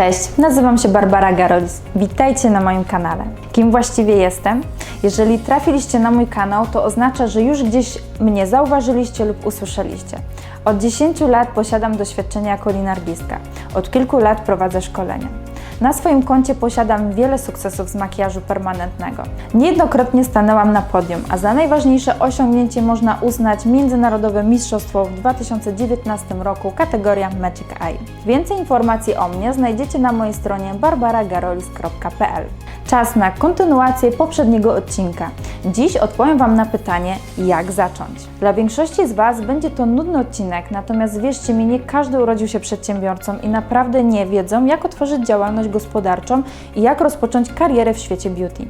Cześć, nazywam się Barbara Garolis. Witajcie na moim kanale. Kim właściwie jestem? Jeżeli trafiliście na mój kanał, to oznacza, że już gdzieś mnie zauważyliście lub usłyszeliście. Od 10 lat posiadam doświadczenie jako linargistka. Od kilku lat prowadzę szkolenia. Na swoim koncie posiadam wiele sukcesów z makijażu permanentnego. Niejednokrotnie stanęłam na podium, a za najważniejsze osiągnięcie można uznać Międzynarodowe Mistrzostwo w 2019 roku kategoria Magic Eye. Więcej informacji o mnie znajdziecie na mojej stronie barbaragarolis.pl. Czas na kontynuację poprzedniego odcinka. Dziś odpowiem Wam na pytanie, jak zacząć. Dla większości z Was będzie to nudny odcinek, natomiast wierzcie mi, nie każdy urodził się przedsiębiorcą i naprawdę nie wiedzą, jak otworzyć działalność gospodarczą i jak rozpocząć karierę w świecie beauty.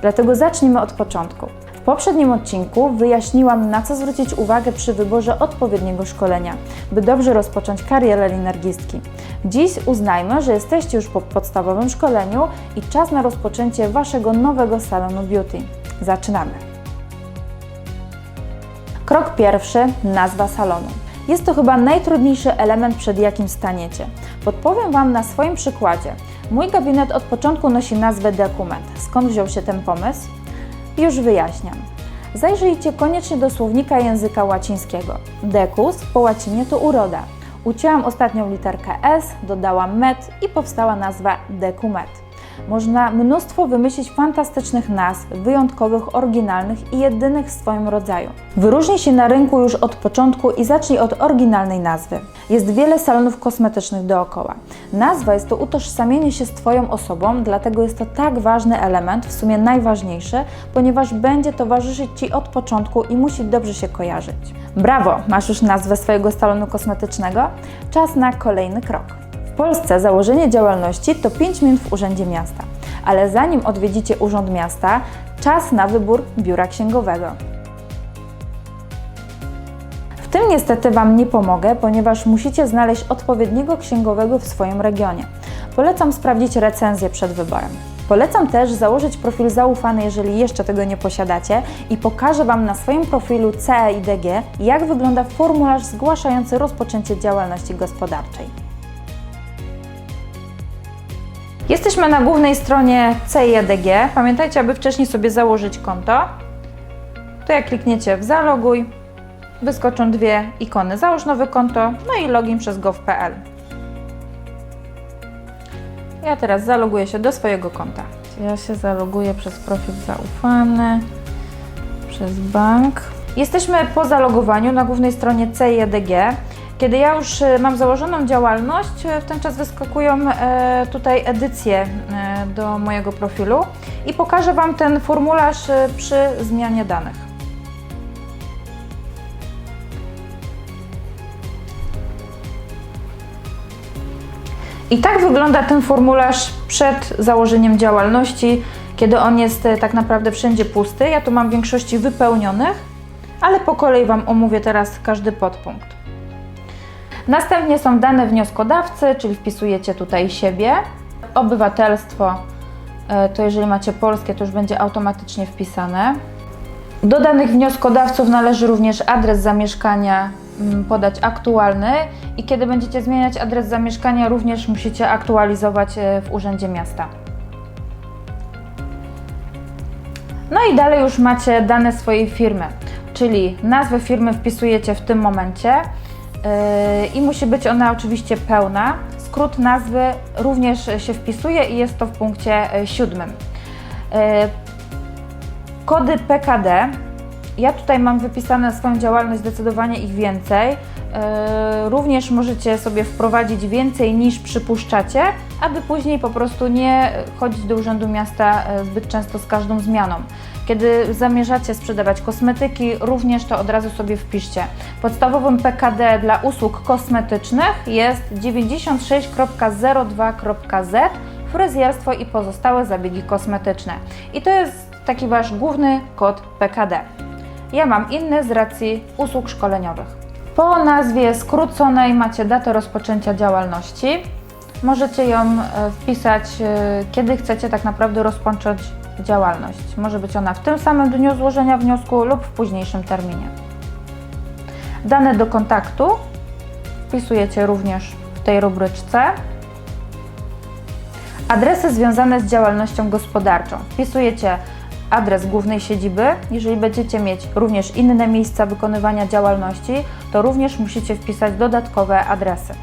Dlatego zacznijmy od początku. W poprzednim odcinku wyjaśniłam, na co zwrócić uwagę przy wyborze odpowiedniego szkolenia, by dobrze rozpocząć karierę linergistki. Dziś uznajmy, że jesteście już po podstawowym szkoleniu i czas na rozpoczęcie Waszego nowego salonu beauty. Zaczynamy! Krok pierwszy nazwa salonu. Jest to chyba najtrudniejszy element, przed jakim staniecie. Podpowiem Wam na swoim przykładzie. Mój gabinet od początku nosi nazwę Dokument. Skąd wziął się ten pomysł? Już wyjaśniam. Zajrzyjcie koniecznie do słownika języka łacińskiego. Decus po łacinie to uroda. Ucięłam ostatnią literkę S, dodałam met i powstała nazwa Decumet. Można mnóstwo wymyślić fantastycznych nazw, wyjątkowych, oryginalnych i jedynych w swoim rodzaju. Wyróżnij się na rynku już od początku i zacznij od oryginalnej nazwy. Jest wiele salonów kosmetycznych dookoła. Nazwa jest to utożsamienie się z Twoją osobą, dlatego jest to tak ważny element, w sumie najważniejszy, ponieważ będzie towarzyszyć Ci od początku i musi dobrze się kojarzyć. Brawo, masz już nazwę swojego salonu kosmetycznego? Czas na kolejny krok. W Polsce założenie działalności to 5 minut w Urzędzie Miasta, ale zanim odwiedzicie Urząd Miasta, czas na wybór biura księgowego. W tym niestety Wam nie pomogę, ponieważ musicie znaleźć odpowiedniego księgowego w swoim regionie. Polecam sprawdzić recenzję przed wyborem. Polecam też założyć profil zaufany, jeżeli jeszcze tego nie posiadacie i pokażę Wam na swoim profilu CEIDG, jak wygląda formularz zgłaszający rozpoczęcie działalności gospodarczej. Jesteśmy na głównej stronie CIEDG. Pamiętajcie, aby wcześniej sobie założyć konto. To jak klikniecie w zaloguj, wyskoczą dwie ikony. Załóż nowe konto, no i login przez gov.pl. Ja teraz zaloguję się do swojego konta. Ja się zaloguję przez profil zaufany, przez bank. Jesteśmy po zalogowaniu na głównej stronie CIEDG. Kiedy ja już e, mam założoną działalność, e, w ten czas wyskakują e, tutaj edycje do mojego profilu i pokażę Wam ten formularz przy zmianie danych. I tak wygląda ten formularz przed założeniem działalności, kiedy on jest tak naprawdę wszędzie pusty. Ja tu mam większości wypełnionych, ale po kolei Wam omówię teraz każdy podpunkt. Następnie są dane wnioskodawcy, czyli wpisujecie tutaj siebie. Obywatelstwo, e, to jeżeli macie polskie, to już będzie automatycznie wpisane. Do danych wnioskodawców należy również adres zamieszkania mm, podać aktualny i kiedy będziecie zmieniać adres zamieszkania, również musicie aktualizować e, w Urzędzie Miasta. No i dalej już macie dane swojej firmy, czyli nazwę firmy wpisujecie w tym momencie i musi być ona oczywiście pełna. Skrót nazwy również się wpisuje i jest to w punkcie e, siódmym. Yy, Kody PKD. Ja tutaj mam wypisane swoją działalność, zdecydowanie ich więcej. Yy, Również możecie sobie wprowadzić więcej niż przypuszczacie, aby później po prostu nie chodzić do Urzędu Miasta e, zbyt często z każdą zmianą. Kiedy zamierzacie sprzedawać kosmetyki, również to od razu sobie wpiszcie. Podstawowym PKD dla usług kosmetycznych jest 96.02.z fryzjerstwo i pozostałe zabiegi kosmetyczne. I to jest taki Wasz główny kod PKD. Ja mam inny z racji usług szkoleniowych. Po nazwie skróconej macie datę rozpoczęcia działalności. Możecie ją e, wpisać, e, kiedy chcecie tak naprawdę rozpocząć działalność. Może być ona w tym samym dniu złożenia wniosku lub w późniejszym terminie. Dane do kontaktu wpisujecie również w tej rubryczce. Adresy związane z działalnością gospodarczą. Wpisujecie adres głównej siedziby. Jeżeli będziecie mieć również inne miejsca wykonywania działalności, to również musicie wpisać dodatkowe adresy.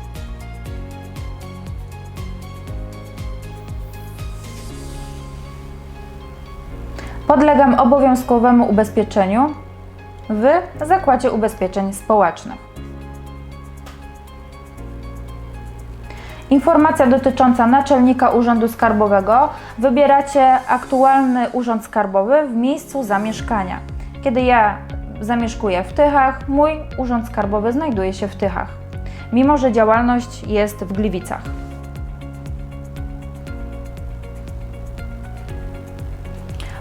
Podlegam obowiązkowemu ubezpieczeniu w Zakładzie Ubezpieczeń Społecznych. Informacja dotycząca naczelnika Urzędu Skarbowego. Wybieracie aktualny urząd skarbowy w miejscu zamieszkania. Kiedy ja zamieszkuję w Tychach, mój urząd skarbowy znajduje się w Tychach, mimo że działalność jest w Gliwicach.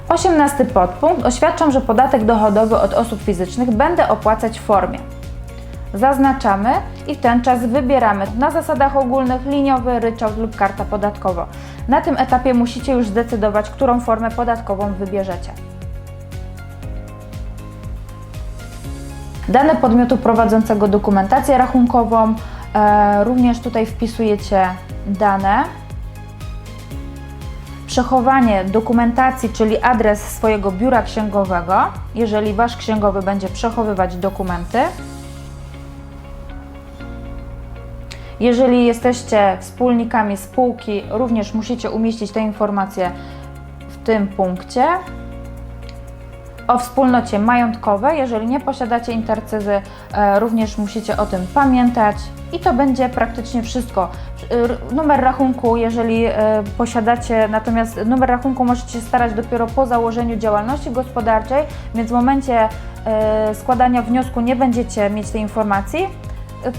Osiemnasty podpunkt. Oświadczam, że podatek dochodowy od osób fizycznych będę opłacać w formie. Zaznaczamy i w ten czas wybieramy na zasadach ogólnych liniowy, ryczałt lub karta podatkowa. Na tym etapie musicie już zdecydować, którą formę podatkową wybierzecie. Dane podmiotu prowadzącego dokumentację rachunkową. E, również tutaj wpisujecie dane. Przechowanie dokumentacji, czyli adres swojego biura księgowego, jeżeli Wasz księgowy będzie przechowywać dokumenty. Jeżeli jesteście wspólnikami spółki, również musicie umieścić te informacje w tym punkcie. O wspólnocie majątkowej, jeżeli nie posiadacie intercyzy, e, również musicie o tym pamiętać i to będzie praktycznie wszystko. Numer rachunku, jeżeli e, posiadacie, natomiast numer rachunku możecie się starać dopiero po założeniu działalności gospodarczej, więc w momencie e, składania wniosku nie będziecie mieć tej informacji.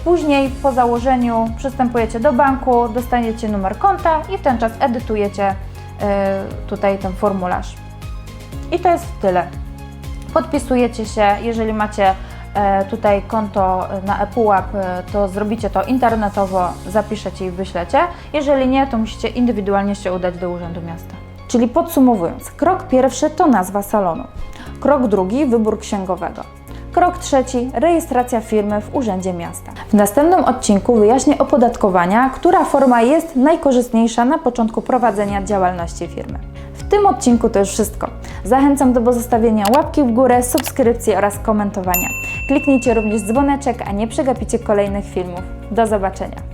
Później po założeniu przystępujecie do banku, dostaniecie numer konta i w ten czas edytujecie tutaj ten formularz. I to jest tyle. Podpisujecie się, jeżeli macie e, tutaj konto na ePUAP, e, to zrobicie to internetowo, zapiszecie i wyślecie. Jeżeli nie, to musicie indywidualnie się udać do Urzędu Miasta. Czyli podsumowując, krok pierwszy to nazwa salonu. Krok drugi wybór księgowego. Krok trzeci rejestracja firmy w Urzędzie Miasta. W następnym odcinku wyjaśnię opodatkowania, która forma jest najkorzystniejsza na początku prowadzenia działalności firmy. W tym odcinku to już wszystko. Zachęcam do pozostawienia łapki w górę, subskrypcji oraz komentowania. Kliknijcie również dzwoneczek, a nie przegapicie kolejnych filmów. Do zobaczenia.